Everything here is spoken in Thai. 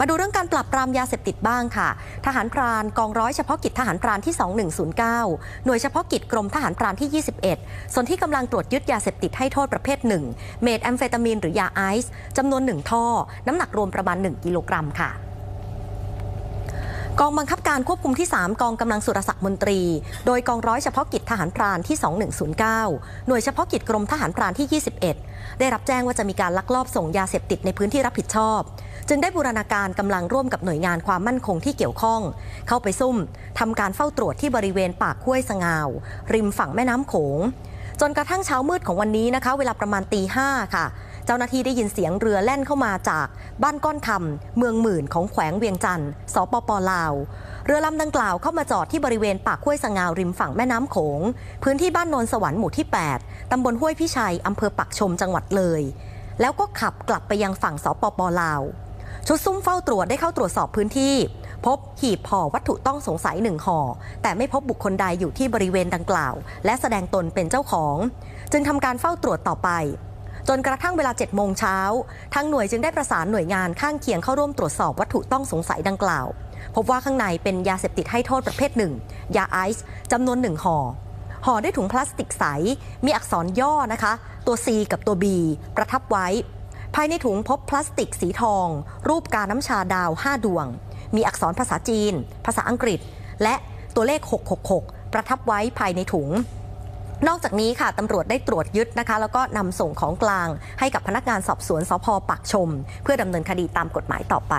มาดูเรื่องการปรับปรามยาเสพติดบ้างค่ะ ทหารพรานกองร้อยเฉพาะกิจทหารพรานที่ 2109 หน่วยเฉพาะกิจกรมทหารพรานที่ 21 ส่วนที่กำลังตรวจยึดยาเสพติดให้โทษประเภทหนึ่งเมทแอมเฟตามีนหรือยาไอซ์จำนวนหนึ่งท่อ น้ำหนักรวมประมาณ 1 กิโลกรัมค่ะ กองบังคับการควบคุมที่ 3 กองกำลังสุรศักดิ์มนตรี โดยกองร้อยเฉพาะกิจทหารพรานที่ 2109 หน่วยเฉพาะกิจกรมทหารพรานที่ 21 ได้รับแจ้งว่าจะมีการลักลอบส่งยาเสพติดในพื้นที่รับผิดชอบ จึงได้บูรณาการกำลังร่วมกับหน่วยงานความมั่นคงที่เกี่ยวข้อง เข้าไปซุ่มทำการเฝ้าตรวจที่บริเวณปากห้วยสงาว ริมฝั่งแม่น้ำโขง จนกระทั่งเช้ามืดของวันนี้นะคะ เวลาประมาณตีห้าค่ะ เจ้าหน้าที่ได้ยินเสียงเรือแล่นเข้ามาจากบ้านก้อนคำเมืองหมื่นของแขวงเวียงจันทร์สปปลาว เรือลำดังกล่าวเข้ามาจอดที่บริเวณปากห้วยสงาวริมฝั่งแม่น้ำโขง พื้นที่บ้านโนนสวรรค์หมู่ที่ 8 ตำบลห้วยพิชัยอำเภอปักชมจังหวัดเลย แล้วก็ขับกลับไปยังฝั่งสปปลาว ชุดซุ่มเฝ้าตรวจได้เข้าตรวจสอบพื้นที่ พบหีบห่อวัตถุต้องสงสัยหนึ่งห่อ แต่ไม่พบบุคคลใดอยู่ที่บริเวณดังกล่าว และแสดงตนเป็นเจ้าของ จึงทำการเฝ้าตรวจต่อไป จนกระทั่งเวลา7โมงเช้าทางหน่วยจึงได้ประสานหน่วยงานข้างเคียงเข้าร่วมตรวจสอบวัตถุต้องสงสัยดังกล่าว พบว่าข้างในเป็นยาเสพติดให้โทษประเภทหนึ่งยาไอซ์จำนวนหนึ่งห่อห่อด้วยถุงพลาสติกใส มีอักษรย่อนะคะ ตัว C กับตัว B ประทับไว้ ภายในถุงพบพลาสติกสีทอง รูปกาน้ำชาดาว 5 ดวง มีอักษรภาษาจีน ภาษาอังกฤษ และตัวเลข 666 ประทับไว้ภายในถุง นอกจากนี้ค่ะตำรวจได้ตรวจยึดนะคะ แล้วก็นำส่งของกลางให้กับพนักงานสอบสวนสพปักชม เพื่อดำเนินคดีตามกฎหมายต่อไป